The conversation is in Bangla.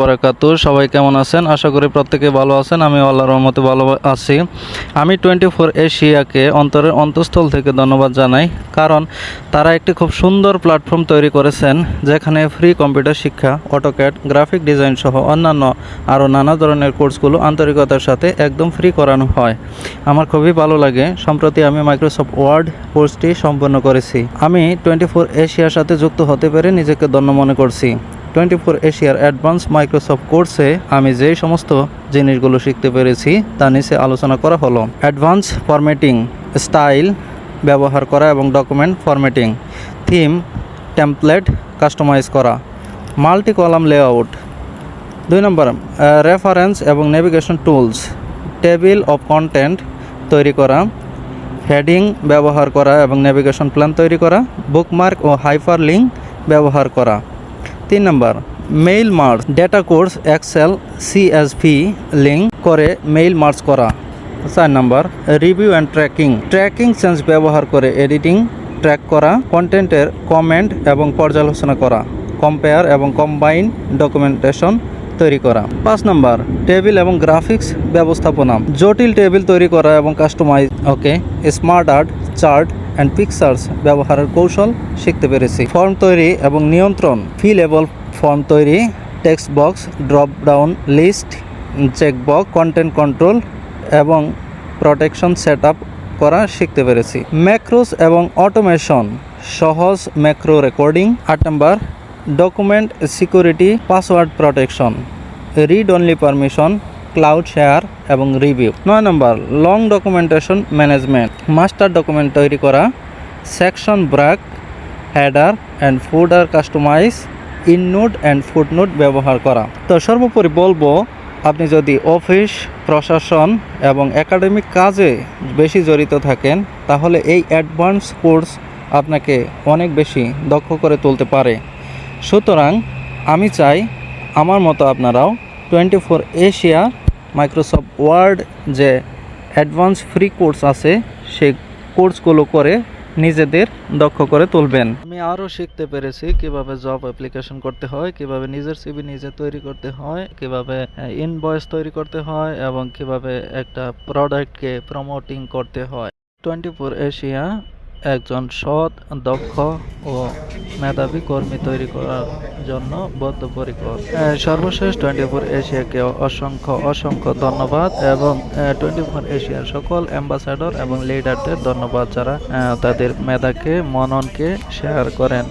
বরাকাতু, সবাই কেমন আছেন? আশা করি প্রত্যেকে ভালো আছেন। আমি আল্লাহর রহমতে ভালো আছি। আমি টোয়েন্টি ফোর এশিয়াকে অন্তরের অন্তঃস্থল থেকে ধন্যবাদ জানাই, কারণ তারা একটি খুব সুন্দর প্ল্যাটফর্ম তৈরি করেছেন, যেখানে ফ্রি কম্পিউটার শিক্ষা অটোক্যাড গ্রাফিক ডিজাইন সহ অন্যান্য আরও নানা ধরনের কোর্সগুলো আন্তরিকতার সাথে একদম ফ্রি করানো হয়। আমার খুবই ভালো লাগে, সম্প্রতি আমি মাইক্রোসফট ওয়ার্ড কোর্সটি সম্পন্ন করেছি। আমি টোয়েন্টি ফোর এশিয়ার সাথে যুক্ত হতে পেরে নিজেকে ধন্য মনে করছি। টোয়েন্টি ফোর এশিয়ার অ্যাডভান্স মাইক্রোসফট কোর্সে আমি যেই সমস্ত জিনিসগুলো শিখতে পেরেছি, তা নিচে আলোচনা করা হলো। অ্যাডভান্স ফরম্যাটিং স্টাইল ব্যবহার করা এবং document formatting, theme template customize করা মাল্টি কলাম লেআউট। দুই নম্বর রেফারেন্স এবং navigation tools, table of content তৈরি করা, হেডিং ব্যবহার করা এবং নেভিগেশন প্ল্যান তৈরি করা, বুকমার্ক ও হাইপার লিঙ্ক ব্যবহার করা। তিন নম্বর mail merge data source excel CSV link করে মেইল মার্চ করা। চার নম্বর review and tracking tracking sense ব্যবহার করে এডিটিং ট্র্যাক করা কন্টেন্টের কমেন্ট এবং পর্যালোচনা করা কম্পেয়ার এবং কম্বাইন ডকুমেন্টেশন তৈরি করা। পাঁচ নম্বর টেবিল এবং গ্রাফিক্স ব্যবস্থাপনা, জটিল টেবিল তৈরি করা এবং customize okay smart art chart and pictures ব্যবহারের কৌশল শিখতে পেরেছি। ফর্ম তৈরি এবং নিয়ন্ত্রণ। ফি লেভেল ফর্ম তৈরি, text box drop down list, checkbox, content control এবং প্রোটেকশন সেট করা শিখতে পেরেছি। ম্যাক্রোস এবং অটোমেশন। সহজ ম্যাক্রো রেকর্ডিং। আট নম্বর, document security, password protection. Read only permission. Cloud share এবং রিভিউ। নয় নম্বর long documentation management master document তৈরি করা section break header and footer customize endnote and footnote ব্যবহার করা। তো সর্বোপরি বলব, আপনি যদি অফিস, প্রশাসন এবং একাডেমিক কাজে বেশি জড়িত থাকেন, তাহলে এই অ্যাডভান্স কোর্স আপনাকে অনেক বেশি দক্ষ করে তুলতে পারে। সুতরাং আমি চাই, আমার মতো আপনারাও twenty four Asia Microsoft Word যে অ্যাডভান্স ফ্রি কোর্স আছে, সেই কোর্সগুলো করে নিজেদের দক্ষ করে তুলবেন। আমি আরও শিখতে পেরেছি কীভাবে জব অ্যাপ্লিকেশন করতে হয়, কীভাবে নিজের সিবি নিজে তৈরি করতে হয়, কীভাবে ইনভয়েস তৈরি করতে হয় এবং কীভাবে একটা প্রোডাক্টকে প্রমোটিং করতে হয়। টোয়েন্টি ফোর এশিয়া একজন সৎ, দক্ষ ও মেধাবী কর্মী তৈরি করার জন্য বদ্ধপরিকর। সর্বশেষ টোয়েন্টি ফোর এশিয়াকে অসংখ্য অসংখ্য ধন্যবাদ এবং টোয়েন্টি ফোর এশিয়ার সকল অ্যাম্বাসাডর এবং লিডারদের ধন্যবাদ যারা তাদের মেধাকে, মননকে শেয়ার করেন।